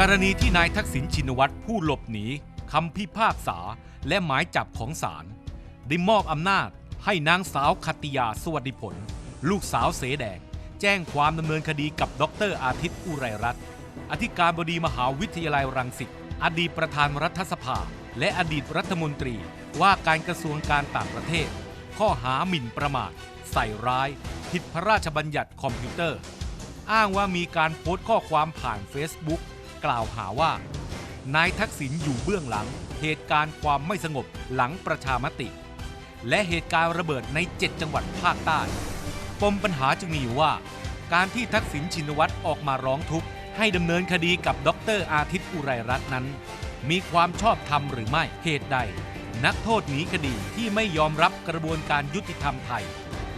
กรณีที่นายทักษิณชินวัตรผู้หลบหนีคำพิพากษาและหมายจับของศาลได้มอบอำนาจให้นางสาวคติยาสวัสดิผล ลูกสาวเสแดง แจ้งความดำเนินคดีกับดรอาทิตย์อุไรรัตน์อธิการบดีมหาวิทยาลัยรังสิตอดีตประธานรัฐสภา และอดีตรัฐมนตรี ว่าการกระทรวงการต่างประเทศ ข้อหาหมิ่นประมาท ใส่ร้าย ผิดพระราชบัญญัติคอมพิวเตอร์ อ้างว่ามีการโพสต์ข้อความผ่าน Facebook ก ล่าวหาว่า นายทักษิณอยู่เบื้องหลัง เหตุการณ์ความไม่สงบหลังประชามติ และเหตุการณ์ระเบิดใน 7 จังหวัดภาคใต้ปมปัญหาจึงมีอยู่ว่า การที่ทักษิณชินวัตรออกมาร้องทุกข์ ให้ดำเนินคดีกับดรอาทิตย์อุไรรัตน์นั้น มีความชอบธรรมหรือไม่เหตุใด นักโทษหนีคดีที่ไม่ยอมรับกระบวนการยุติธรรมไทย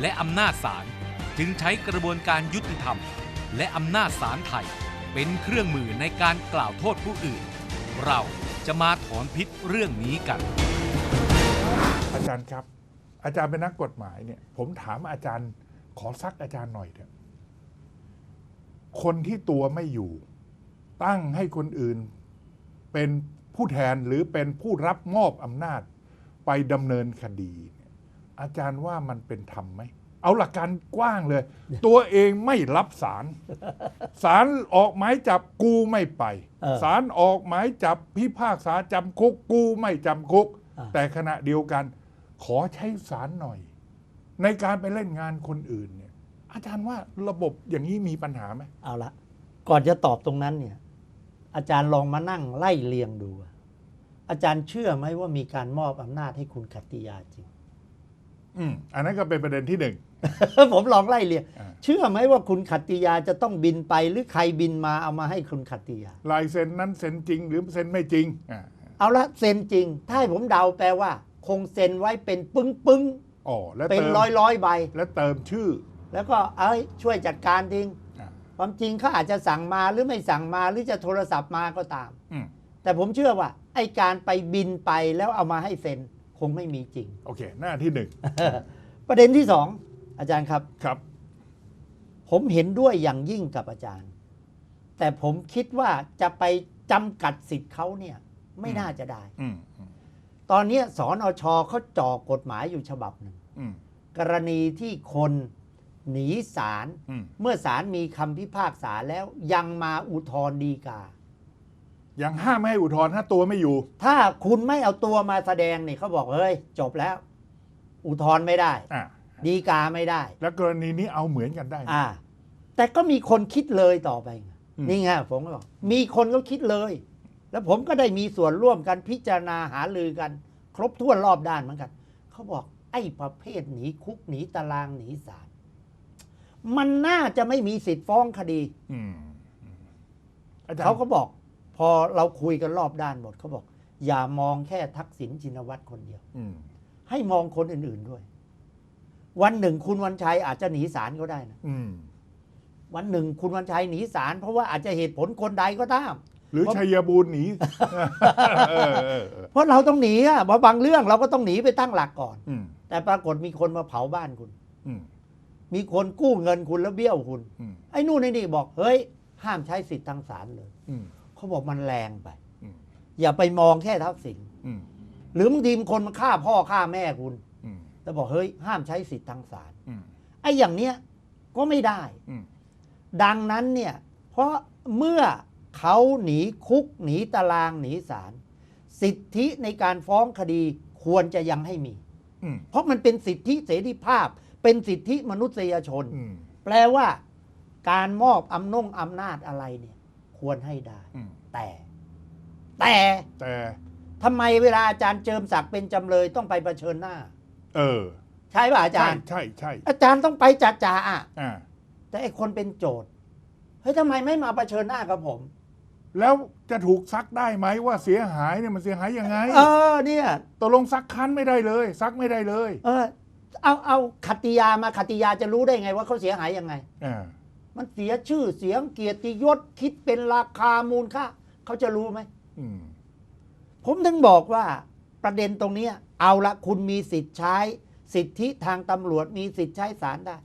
และอำนาจศาลจึงใช้กระบวนการยุติธรรม และอำนาจศาลไทย เป็นเครื่องมือในการกล่าวโทษผู้อื่น เราจะมาถอนพิษเรื่องนี้กัน อาจารย์ครับ อาจารย์เป็นนักกฎหมายเนี่ย ผมถามอาจารย์ขอซักอาจารย์หน่อยเถอะคนที่ตัวไม่อยู่ ตั้งให้คนอื่น เป็นผู้แทนหรือเป็นผู้รับมอบอำนาจไปดำเนินคดีเนี่ยอาจารย์ว่ามันเป็นธรรมไหม เอาหลักการกว้างเลย ตัวเองไม่รับสารสารออกหมายจับกูไม่ไปเออสารออกหมายจับพิพากษาจำคุกกูไม่จำคุกอ่าแต่ขณะเดียวกัน ขอใช้สารหน่อย ในการไปเล่นงานคนอื่นเนี่ย อาจารย์ว่าระบบอย่างนี้มีปัญหาไหมเอาละก่อนจะตอบตรงนั้นเนี่ย อาจารย์ลองมานั่งไล่เรียงดูอะอาจารย์เชื่อไหมว่ามีการมอบอำนาจให้คุณขัตติยาจริง อืมอันนั้นก็เป็นประเด็นที่หนึ่ง ผมลองไล่เรียงอ่า เชื่อไหมว่าคุณขัตติยาจะต้องบินไปหรือใครบินมาเอามาให้คุณขัตติยา ลายเซ็นนั้นเซ็นจริงหรือเซ็นไม่จริงอ่าเอาละเซ็นจริง ถ้าให้ผมเดาแปลว่า คงเซ็นไว้เป็นปึ้งปึ้งอ๋อแล้วๆเป็นเติมร้อยร้อยๆใบ แล้วเติมชื่อแล้วก็เอ้ยช่วยจัดการทิ้ง อ่าความจริงเขาอาจจะสั่งมาหรือไม่สั่งมาหรือจะโทรศัพท์มาก็ตาม อืมแต่ผมเชื่อว่า ไอการไปบินไปแล้วเอามาให้เซ็น คงไม่มีจริง โอเค หน้าที่หนึ่งประเด็นที่สองอาจารย์ครับ ครับ ผมเห็นด้วยอย่างยิ่งกับอาจารย์ แต่ผมคิดว่าจะไปจำกัดสิทธิ์เขาเนี่ย ไม่น่าจะได้ อืมอืมตอนเนี้ยสอนอชเขาจ่อกฎหมายอยู่ฉบับหนึ่ง อืมกรณีที่คนหนีศาลอืมเมื่อศาลมีคำพิพากษาแล้วยังมาอุทธรณ์ดีกา ยังห้ามไม่ให้อุทธรณ์ถ้าตัวไม่อยู่ ถ้าคุณไม่เอาตัวมาแสดงเนี่ยเขาบอกเฮ้ยจบแล้ว อุทธรณ์ไม่ได้ อ่าดีกาไม่ได้ แล้วกรณีนี้เอาเหมือนกันได้ไหม อ่า แต่ก็มีคนคิดเลยต่อไปไงอืม นี่ไงผมก็บอกมีคนก็คิดเลย แล้วผมก็ได้มีส่วนร่วมกันพิจารณาหารือกัน ครบถ้วนรอบด้านเหมือนกันเขาบอกไอ้ประเภทหนีคุกหนีตารางหนีศาลมันน่าจะไม่มีสิทธิ์ฟ้องคดี อืมอืมอาจารย์เขาก็บอก พอเราคุยกันรอบด้านหมดเขาบอก อย่ามองแค่ทักษิณชินวัตรคนเดียว อืมให้มองคนอื่นๆด้วย วันหนึ่งคุณวันชัยอาจจะหนีศาลก็ได้นะ อืมวันหนึ่งคุณวันชัยหนีศาลเพราะว่าอาจจะเหตุผลคนใดก็ตาม หรือเพราะชัยบูรณ์หนีเออเออเออเพราะเราต้องหนีอะเพราะบางเรื่องเราก็ต้องหนีไปตั้งหลักก่อน อืมแต่ปรากฏมีคนมาเผาบ้านคุณ อืมมีคนกู้เงินคุณแล้วเบี้ยวคุณ อืมไอ้นู่นไอ้นี่บอกเฮ้ย ห้ามใช้สิทธิ์ทางศาลเลย อืม เขาบอกมันแรงไปอืมอย่าไปมองแค่ทักษิณอืมหรือบางทีมคนมาฆ่าพ่อฆ่าแม่คุณอืมแล้วบอกเฮ้ยห้ามใช้สิทธิ์ทางศาลอืมไอ้อย่างเนี้ยก็ไม่ได้อืมดังนั้นเนี่ย เพราะเมื่อเขาหนีคุกหนีตารางหนีศาลสิทธิในการฟ้องคดีควรจะยังให้มีอืมเพราะมันเป็นสิทธิเสรีภาพ เป็นสิทธิมนุษยชนอืมแปลว่าการมอบอำนงอำนาจอะไรเนี่ย ควรให้ได้ อืมแต่ แต่แต่ทำไมเวลาอาจารย์เจิมศักดิ์เป็นจำเลยต้องไปเผชิญหน้า เออใช่ป่ะอาใช่จารย์ใช่ใช่อาจารย์ต้องไปจัดจ่าอะ อ่าแต่ไอคนเป็นโจทย์เฮ้ยทำไมไม่มาเผชิญหน้ากับผม แล้วจะถูกซักได้ไหมว่าเสียหายเนี่ยมันเสียหายยังไงเออเนี่ย ตกลงซักคันไม่ได้เลย ซักไม่ได้เลยเออเอาเอาขัตติยามาขัตติยาจะรู้ได้ไงว่าเขาเสียหายยังไง อ่า มันเสียชื่อเสียงเกียรติยศคิดเป็นราคามูลค่าเขาจะรู้ไหมอืมผมถึงบอกว่าประเด็นตรงเนี้ยเอาละคุณมีสิทธิ์ใช้ สิทธิทางตำรวจมีสิทธิ์ใช้ศาลได้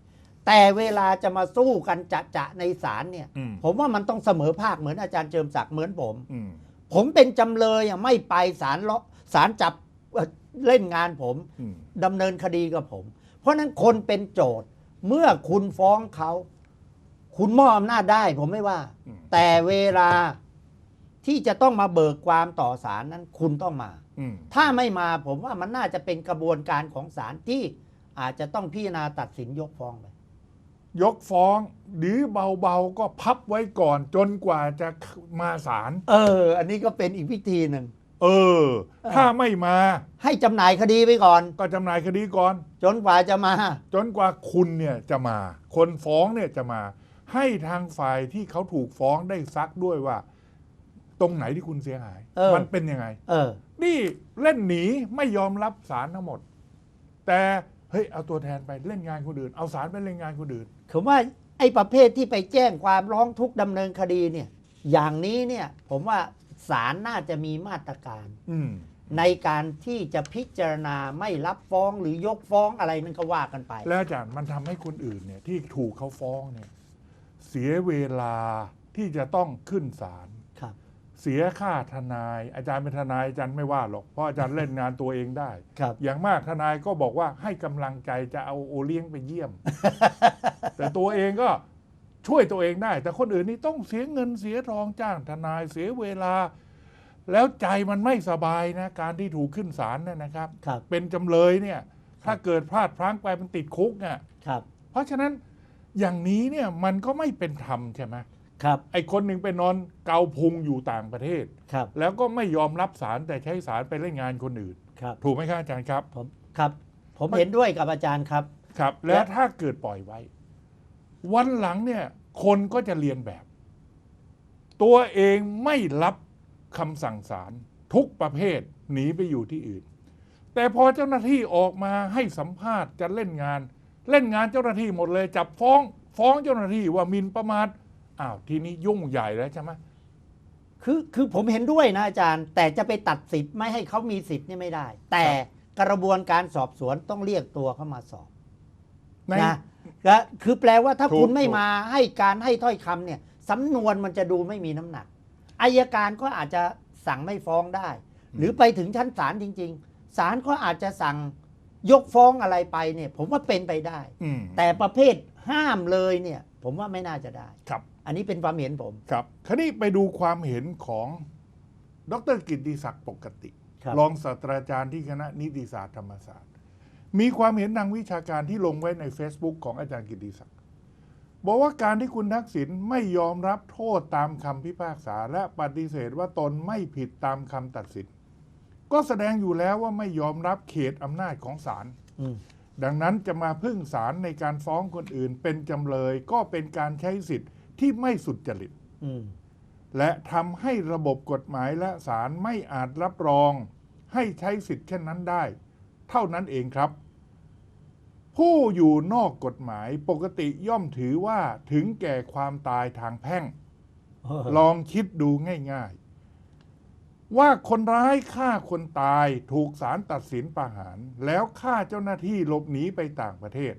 แต่เวลาจะมาสู้กันจะจะๆในศาลเนี่ยอืมผมว่ามันต้องเสมอภาคเหมือนอาจารย์เจิมศักดิ์เหมือนผมอืมผมเป็นจำเลยอะไม่ไปศาลเลาะศาลจับเอ่อเล่นงานผมอืมดำเนินคดีกับผม เพราะฉะนั้นคนเป็นโจทย์เมื่อคุณฟ้องเขา คุณมอบอำนาจได้ผมไม่ว่า อืม แต่เวลาที่จะต้องมาเบิกความต่อศาลนั้น คุณต้องมา อืม ถ้าไม่มาผมว่ามันน่าจะเป็นกระบวนการของศาลที่อาจจะต้องพิจารณาตัดสินยกฟ้องไป ยกฟ้องหรือเบาๆก็พับไว้ก่อนจนกว่าจะมาศาลเออ อันนี้ก็เป็นอีกวิธีหนึ่ง เออ ถ้าไม่มาให้จำหน่ายคดีไปก่อน ก็จำหน่ายคดีก่อน จนกว่าจะมา จนกว่าคุณเนี่ยจะมา คนฟ้องเนี่ยจะมา ให้ทางฝ่ายที่เขาถูกฟ้องได้ซักด้วยว่า ตรงไหนที่คุณเสียหาย เออ มันเป็นยังไง เออ นี่เล่นหนีไม่ยอมรับสารทั้งหมด แต่เฮ้ยเอาตัวแทนไปเล่นงานคนอื่น เอาสารไปเล่นงานคนอื่นคือว่าไอ้ประเภทที่ไปแจ้งความร้องทุกข์ดำเนินคดีเนี่ย อย่างนี้เนี่ยผมว่าศาลน่าจะมีมาตรการ อืม ในการที่จะพิจารณาไม่รับฟ้องหรือยกฟ้องอะไรนั่นก็ว่ากันไป แล้วอาจารย์มันทำให้คนอื่นเนี่ยที่ถูกเขาฟ้องเนี่ย เสียเวลาที่จะต้องขึ้นศาลครับเสียค่าทนาย อาจารย์เป็นทนายอาจารย์ไม่ว่าหรอกเพราะอาจารย์เล่นงานตัวเองได้ ครับ อย่างมากทนายก็บอกว่าให้กำลังใจจะเอาโอเลี้ยงไปเยี่ยม แต่ตัวเองก็ช่วยตัวเองได้ แต่คนอื่นนี่ต้องเสียเงินเสียทองจ้างทนายเสียเวลา แล้วใจมันไม่สบายนะ การที่ถูกขึ้นศาลเนี่ยนะครับ ครับ เป็นจำเลยเนี่ย ถ้าเกิดพลาดพลั้งไปมันติดคุกเนี่ยครับ เพราะฉะนั้น อย่างนี้เนี่ยมันก็ไม่เป็นธรรมใช่ไหมครับ ไอ้คนหนึ่งไปนอนเกาพุงอยู่ต่างประเทศ ครับ แล้วก็ไม่ยอมรับสารแต่ใช้สารไปเล่นงานคนอื่น ครับ ถูกไหมครับอาจารย์ครับ ผมครับ ผมเห็นด้วยกับอาจารย์ครับ ครับ แล้วถ้าเกิดปล่อยไว้ วันหลังเนี่ย คนก็จะเรียนแบบ ตัวเองไม่รับคำสั่งศาลทุกประเภทหนีไปอยู่ที่อื่น แต่พอเจ้าหน้าที่ออกมาให้สัมภาษณ์จะเล่นงาน เล่นงานเจ้าหน้าที่หมดเลยจับฟ้องฟ้องเจ้าหน้าที่ว่าหมินประมาทอ้าวทีนี้ยุ่งใหญ่แล้วใช่ไหมคือคือผมเห็นด้วยนะอาจารย์ แต่จะไปตัดสิทธิ์ไม่ให้เขามีสิทธิ์นี่ไม่ได้ แต่กระบวนการสอบสวนต้องเรียกตัวเขามาสอบในนะก็คือแปลว่าถ้าถูกคุณไม่ถูกมาให้การให้ถ้อยคำเนี่ยสำนวนมันจะดูไม่มีน้ำหนักอายการก็อาจจะสั่งไม่ฟ้องได้ หรือไปถึงชั้นศาลจริง ๆศาลก็อาจจะสั่ง ยกฟ้องอะไรไปเนี่ย ผมว่าเป็นไปได้ อืมแต่ประเภทห้ามเลยเนี่ย ผมว่าไม่น่าจะได้ ครับ อันนี้เป็นความเห็นผม ครับคราวนี้ไปดูความเห็นของดรกิตติศักดิ์ปกติครับ รองศาสตราจารย์ที่คณะนิติศาสตร์ธรรมศาสตร์ มีความเห็นทางวิชาการที่ลงไว้ใน Facebook ของอาจารย์กิตติศักดิ์บอกว่าการที่คุณทักษิณไม่ยอมรับโทษตามคำพิพากษา และปฏิเสธว่าตนไม่ผิดตามคำตัดสิน ก็แสดงอยู่แล้วว่าไม่ยอมรับเขตอำนาจของศาลอืมดังนั้นจะมาพึ่งศาลในการฟ้องคนอื่น เป็นจำเลยก็เป็นการใช้สิทธิ์ที่ไม่สุดจริตอืมและทำให้ระบบกฎหมายและศาลไม่อาจรับรอง ให้ใช้สิทธิ์เช่นนั้นได้ เท่านั้นเองครับ ผู้อยู่นอกกฎหมายปกติย่อมถือว่าถึงแก่ความตายทางแพ่ง ลองคิดดูง่าย ๆ ว่าคนร้ายฆ่าคนตายถูกศาลตัดสินประหาร แล้วฆ่าเจ้าหน้าที่หลบหนีไปต่างประเทศ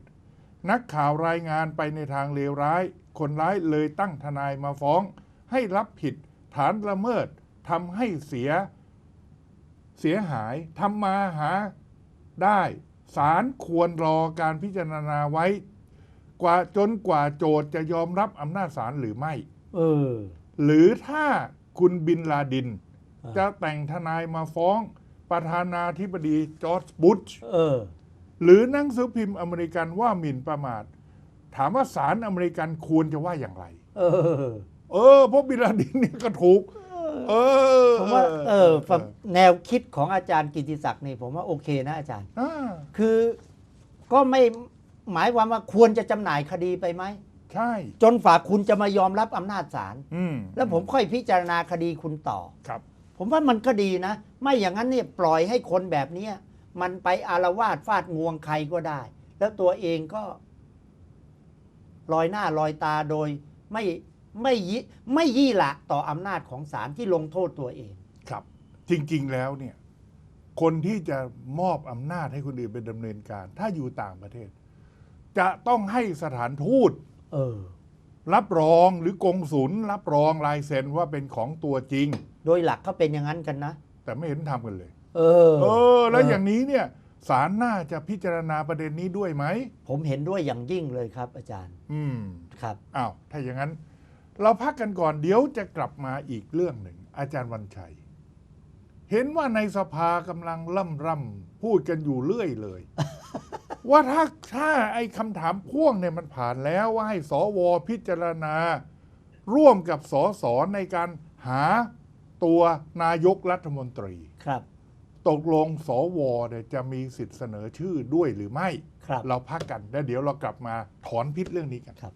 นักข่าวรายงานไปในทางเลวร้าย คนร้ายเลยตั้งทนายมาฟ้อง ให้รับผิดฐานละเมิดทำให้เสีย เสียหายทำมาหาได้ศาลควรรอการพิจารณาไว้ กว่าจนกว่าโจทย์จะยอมรับอำนาจศาลหรือไม่ เออ หรือถ้าคุณบินลาดินอ่า จะแต่งทนายมาฟ้องประธานาธิบดีจอร์จบุชเออ หรือหนังสือพิมพ์อเมริกันว่าหมิ่นประมาท ถามว่าศาลอเมริกันควรจะว่าอย่างไร เออ เออเพราะบินลาดินเนี่ยก็ถูก เออผมว่าเออฟังแนวคิดของอาจารย์กิติศักดิ์นี่ผมว่าโอเคนะอาจารย์ อ่าคือก็ไม่หมายความว่าควรจะจำหน่ายคดีไปไหม ใช่ จนฝ่าคุณจะมายอมรับอำนาจศาล อืมแล้วผมค่อยพิจารณาคดีคุณต่อ ครับ ผมว่ามันก็ดีนะ ไม่อย่างนั้นเนี่ยปล่อยให้คนแบบเนี้ยมันไปอารวาสฟาดงวงใครก็ได้ แล้วตัวเองก็ลอยหน้าลอยตาโดยไม่ไม่ยิไม่ยี่หละต่ออำนาจของศาลที่ลงโทษตัวเอง ครับ จริง ๆ แล้วเนี่ย คนที่จะมอบอำนาจให้คนอื่นเป็นดำเนินการ ถ้าอยู่ต่างประเทศ จะต้องให้สถานทูตเออ รับรองหรือกงสุลรับรองลายเซ็นว่าเป็นของตัวจริง โดยหลักเขาเป็นอย่างนั้นกันนะ แต่ไม่เห็นทำกันเลย เออ เออ แล้วอย่างนี้เนี่ยศาลน่าจะพิจารณาประเด็นนี้ด้วยไหม ผมเห็นด้วยอย่างยิ่งเลยครับ อาจารย์ อืม ครับ อ้าว ถ้าอย่างนั้น เราพักกันก่อนเดี๋ยวจะกลับมาอีกเรื่องหนึ่ง อาจารย์วันชัย เห็นว่าในสภากำลังล่ำร่ำพูดกันอยู่เรื่อยเลย ว่าถ้าถ้าไอ้คำถามพ่วงเนี่ยมันผ่านแล้วว่าให้สวพิจารณา ร่วมกับสสในการหา ตัวนายกรัฐมนตรี ครับ ตกลงสวเนี่ยจะมีสิทธิ์เสนอชื่อด้วยหรือไม่ ครับ เราพักกันแล้วเดี๋ยวเรากลับมาถอนพิษเรื่องนี้กัน ครับ